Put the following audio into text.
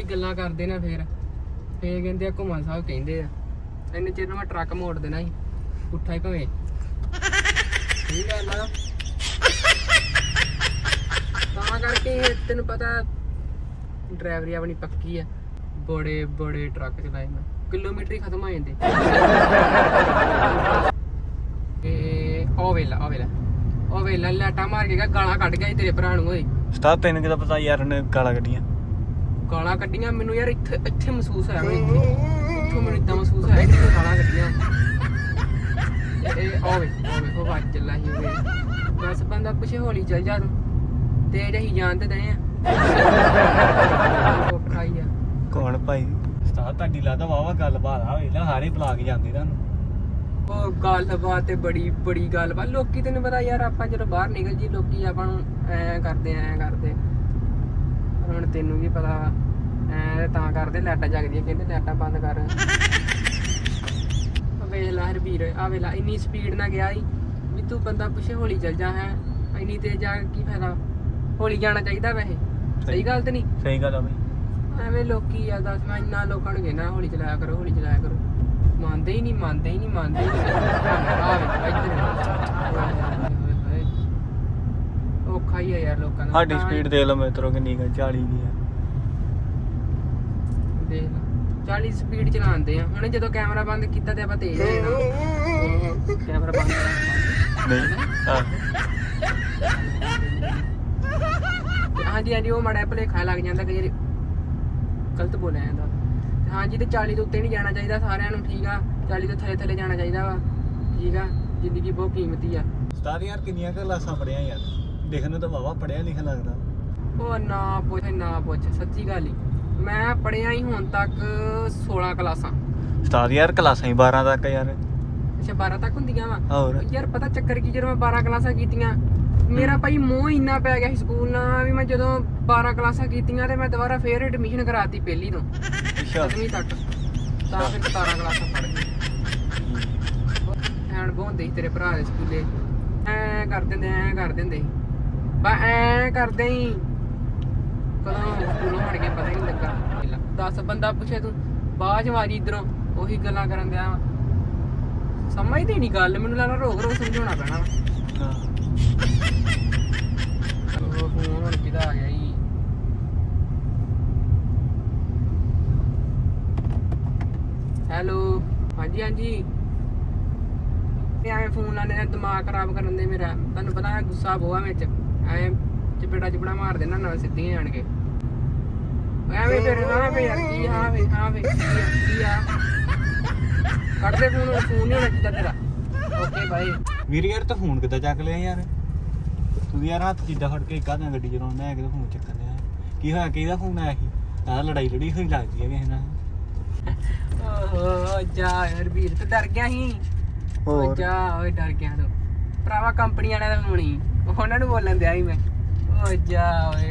ਉਹੀ ਗੱਲਾਂ ਕਰਦੇ ਨੇ ਫੇਰ। ਫੇਰ ਕਹਿੰਦੇ ਆ, ਘੁੰਮਣ ਸਾਹਿਬ ਕਹਿੰਦੇ ਆ। ਇੰਨੇ ਚਿਰ ਨੂੰ ਮੈਂ ਟਰੱਕ ਮੋੜ ਦੇਣਾ ਸੀ। ਪੁੱਠਾ ਹੀ ਭਵੇਂ। ਠੀਕ ਗੱਲ ਆ। ਤਾਂ ਕਰਕੇ ਇਹ ਤੈਨੂੰ ਪਤਾ, ਡਰਾਈਵਰੀ ਆਪਣੀ ਪੱਕੀ ਆ। ਬੜੇ ਬੜੇ ਟਰੱਕ ਚਲਾਏ ਮੈਂ। ਕਿਲੋਮੀਟਰ ਹੀ ਖਤਮ ਹੋ ਜਾਂਦੇ। ਤੇ ਉਹ ਵੇਲਾ ਉਹ ਵੇਲਾ। ਉਹ ਵੇਲਾ, ਲਾਟਾ ਮਾਰ ਕੇ ਗਿਆ, ਗਾਲਾਂ ਕੱਢ ਗਿਆ ਸੀ ਤੇਰੇ ਭਰਾ ਨੂੰ ਓਏ। ਉਸਤਾਦ, ਤੈਨੂੰ ਕਿਦਾਂ ਪਤਾ ਯਾਰ ਉਹਨੇ ਗਾਲਾਂ ਕੱਢੀਆਂ? ਗਾਲਾਂ ਕੱਢੀਆਂ ਮੈਨੂੰ ਯਾਰ ਇੱਥੇ ਇੱਥੇ ਮਹਿਸੂਸ ਹੋਇਆ ਮੈਨੂੰ ਇੱਥੇ ਇੱਥੋਂ ਮੈਨੂੰ ਇਦਾਂ ਮਹਿਸੂਸ ਹੋਇਆ ਕਿ ਗਾਲਾਂ ਕੱਢੀਆਂ। ਇਹ- ਓਵੇ ਓਵੇ ਉਹ ਵੱਜ ਚੱਲਾ ਹੀ ਓਵੇ ਬਸ ਬੰਦਾ ਪੁੱਛੇ ਹੌਲੀ ਚੱਲ ਜਾ ਤੂੰ। ਤੇਜ ਹੀ ਜਾਣਦੇ ਦਏ ਆ। ਕੌਣ ਭਾਈ? ਉਸਤਾਦ ਤੁਹਾਡੀ ਲੱਗਦਾ ਵਾਵਾ ਗੱਲ ਬਾਤ ਆ ਵੇਲਾ ਹਾਰੇ ਬੁਲਾ ਕੇ ਜਾਂਦੇ ਤੁਹਾਨੂੰ। ਉਹ ਗੱਲਬਾਤ ਤੇ ਬੜੀ ਬੜੀ ਗੱਲਬਾਤ। ਲੋਕੀ ਤੈਨੂੰ ਪਤਾ ਯਾਰ ਆਪਾਂ ਜਦੋਂ ਬਾਹਰ ਨਿਕਲ ਜੀ ਲੋਕੀ ਆਪਾਂ ਨੂੰ ਐ ਕਰਦੇ ਐ ਕਰਦੇ। ਹੁਣ ਤੈਨੂੰ ਵੀ ਪਤਾ ਐ ਤਾਂ ਕਰਦੇ ਲਾਈਟਾਂ ਜਗਦੀਆਂ ਕਹਿੰਦੇ ਲਾਈਟਾਂ ਬੰਦ ਕਰ। ਵੇਖ ਲਾ ਹਰਬੀਰ ਆ ਵੇਖ ਲਾ ਇੰਨੀ ਸਪੀਡ ਨਾਲ ਗਿਆ ਸੀ ਵੀ ਤੂੰ ਬੰਦਾ ਪੁੱਛੇ ਹੌਲੀ ਚੱਲ ਜਾ ਹੈ। ਇੰਨੀ ਤੇਜ਼ ਜਾ ਕੇ ਕੀ ਫਾਇਦਾ? ਹੌਲੀ ਜਾਣਾ ਚਾਹੀਦਾ ਵੈਸੇ। ਸਹੀ ਗੱਲ ਤੇ ਨਹੀਂ? ਸਹੀ ਗੱਲ ਆ ਬਈ। ਐਵੇਂ ਲੋਕੀ ਆ ਦੱਸ ਮੈਂ ਇੰਨਾ ਲੋਕਾਂ ਨੂੰ ਕਹਿਣਾ ਹੌਲੀ ਚਲਾਇਆ ਕਰੋ ਹੌਲੀ ਚਲਾਇਆ ਕਰੋ। ਮੰਨਦੇ ਹੀ ਨਹੀਂ ਮੰਨਦੇ ਹੀ ਨਹੀਂ ਮੰਨਦੇ ਹੀ ਨਹੀਂ। ਆ ਵੇ ਇੱਧਰ। ਔਖਾ ਹੀ ਆ ਯਾਰ ਲੋਕਾਂ ਦਾ ਸਾਡੀ ਤਾਂ ਸਪੀਡ ਦੇਖ ਲਓ ਮਿੱਤਰੋ ਕਿੰਨੀ ਕੁ 40 ਦੀ ਆ ਦੇਖ ਲਾ 40 ਸਪੀਡ ਚਲਾਉਂਦੇ ਆ। ਹੁਣ ਜਦੋਂ ਕੈਮਰਾ ਬੰਦ ਕੀਤਾ ਤੇ ਆਪਾਂ ਤੇਜ਼ ਹੋ ਜਾਣਾ ਕੈਮਰਾ ਬੰਦ ਨਹੀਂ ਹਾਂ। ਹਾਂਜੀ ਹਾਂਜੀ ਉਹ ਮੜਾ ਭਲੇਖਾ ਲੱਗ ਜਾਂਦਾ ਕਿ ਜਿਹੜੀ ਗਲਤ ਬੋਲਿਆ ਜਾਂਦਾ। ਤੇ ਹਾਂਜੀ ਤੇ 40 ਤੋਂ ਉੱਤੇ ਨਹੀਂ ਜਾਣਾ ਚਾਹੀਦਾ ਸਾਰਿਆਂ ਨੂੰ ਠੀਕ ਆ। 40 ਤੋਂ ਥੱਲੇ ਥੱਲੇ ਜਾਣਾ ਚਾਹੀਦਾ ਵਾ। ਠੀਕ ਆ। ਜ਼ਿੰਦਗੀ ਬਹੁਤ ਕੀਮਤੀ ਆ। ਉਸਤਾਦ ਯਾਰ ਕਿੰਨੀਆਂ ਕਲਾਸਾਂ ਪੜਿਆ ਯਾਰ? ਦੇਖਣ ਨੂੰ ਤਾਂ ਵਾਵਾ ਪੜਿਆ ਲਿਖਿਆ ਲੱਗਦਾ। ਉਹ ਨਾ ਪੁੱਛ ਨਾ ਪੁੱਛ ਸੱਚੀ ਗੱਲ ਹੀ ਮੈਂ ਪੜਿਆ ਹੀ ਹੁਣ ਤੱਕ 16 ਕਲਾਸਾਂ। ਉਸਤਾਦ ਯਾਰ ਕਲਾਸਾਂ ਹੀ 12 ਤੱਕ ਯਾਰ। ਅੱਛਾ 12 ਤੱਕ ਹੁੰਦੀਆਂ ਵਾ? ਹੋਰ। ਯਾਰ ਪਤਾ ਚੱਕਰ ਕੀ ਜਦੋਂ ਮੈਂ 12 ਕਲਾਸਾਂ ਕੀਤੀਆਂ ਮੇਰਾ ਭਾਈ ਮੋਹ ਇੰਨਾ ਪੈ ਗਿਆ ਸੀ ਸਕੂਲ ਨਾਲ ਵੀ ਮੈਂ ਜਦੋਂ 12 ਕਲਾਸਾਂ ਕੀਤੀਆਂ ਤੇ ਮੈਂ ਦੁਬਾਰਾ ਫੇਰ ਐਡਮਿਸ਼ਨ ਕਰਾਤੀ ਪਹਿਲੀ ਤੋਂ ਅੱਛਾ। 7ਵੀਂ ਤੱਕ। ਤਾਂ ਫਿਰ 17 ਕਲਾਸਾਂ ਪੜ੍ਹ ਗਈ। ਬੋਂਦੇ ਸੀ ਤੇਰੇ ਭਰਾ ਦੇ ਸਕੂਲੇ। ਐ ਕਰ ਦਿੰਦੇ ਐ ਕਰ ਦਿੰਦੇ ਬਾ ਐ ਕਰਦੇ ਹੀ ਕਦੋਂ ਸਕੂਲੋਂ ਹਟ ਕੇ ਪਤਾ ਹੀ ਨਹੀਂ ਲੱਗਾ। 10 ਬੰਦਾ ਪੁੱਛੇ ਤੂੰ ਬਾਜ ਵਾਰੀ ਇਧਰੋਂ, ਉਹੀ ਗੱਲਾਂ ਕਰਨ ਦਿਆ ਵਾਂ। ਸਮਝਦੀ ਨਹੀਂ ਗੱਲ, ਮੈਨੂੰ ਲੱਗਦਾ ਰੋਕ ਰੋਕ ਸਮਝਾਉਣਾ ਪੈਣਾ ਵਾ। ਉਹ ਫੋਨ ਹੁਣ ਕਿਹਦਾ ਆ ਗਿਆ ਜੀ ਹੈਲੋ, ਹਾਂਜੀ ਹਾਂਜੀ। ਤੇ ਐਵੇਂ ਫੋਨ ਲਾਣੇ ਨਾਲ ਦਿਮਾਗ ਖਰਾਬ ਕਰਨ ਦੇ ਮੇਰਾ, ਤੁਹਾਨੂੰ ਪਤਾ ਹੈ ਗੁੱਸਾ ਬੋਆ ਵਿੱਚ। ਐ ਚਪੇੜਾ ਚਪੜਾ ਮਾਰ ਦੇਣਾ ਨਾਲ ਸਿੱਧੀਆਂ ਆਣ ਕੇ। ਐਵੇਂ ਫਿਰ ਹਾਂ ਵੇ ਯਾਰ ਕੀ ਹਾਂ ਵੇ ਹਾਂ ਵੇ ਕੀ ਆ, ਕੀ ਆ। ਕੱਢ ਦੇ ਫੋਨ ਫੋਨ ਨਹੀਂ ਹੋਣਾ ਚਾਹੀਦਾ ਤੇਰਾ। ਓਕੇ ਬਾਈ ਵੀਰ ਯਾਰ ਤਾਂ ਫੋਨ ਕਿੱਦਾਂ ਚੱਕ ਲਿਆ ਯਾਰ? ਤੂੰ ਯਾਰ ਹੱਥ ਜਿੱਦਾਂ ਫੜ ਕੇ ਕਾਹਦਾ ਗੱਡੀ ਚਲਾਉਣ ਮੈਂ ਕਿਹਦਾ ਫੋਨ ਚੱਕ ਲਿਆ ਕੀ ਹੋਇਆ ਕਿਹਦਾ ਫੋਨ ਆਇਆ ਸੀ? ਆ ਲੜਾਈ ਲੜੀ ਹੋਈ ਲੱਗਦੀ ਹੈ ਕਿਸੇ ਨਾਲ। ਓਹ ਜਾ ਯਾਰ ਵੀਰ ਤੂੰ ਡਰ ਗਿਆ ਸੀ? ਓ ਜਾ ਓਏ ਡਰ ਗਿਆ ਤੂੰ। ਭਰਾਵਾ ਕੰਪਨੀ ਵਾਲਿਆਂ ਦਾ ਫੋਨ ਉਹਨਾਂ ਨੂੰ ਬੋਲਣ ਦਿਆ ਸੀ ਮੈਂ। ਓ ਜਾ ਓਏ।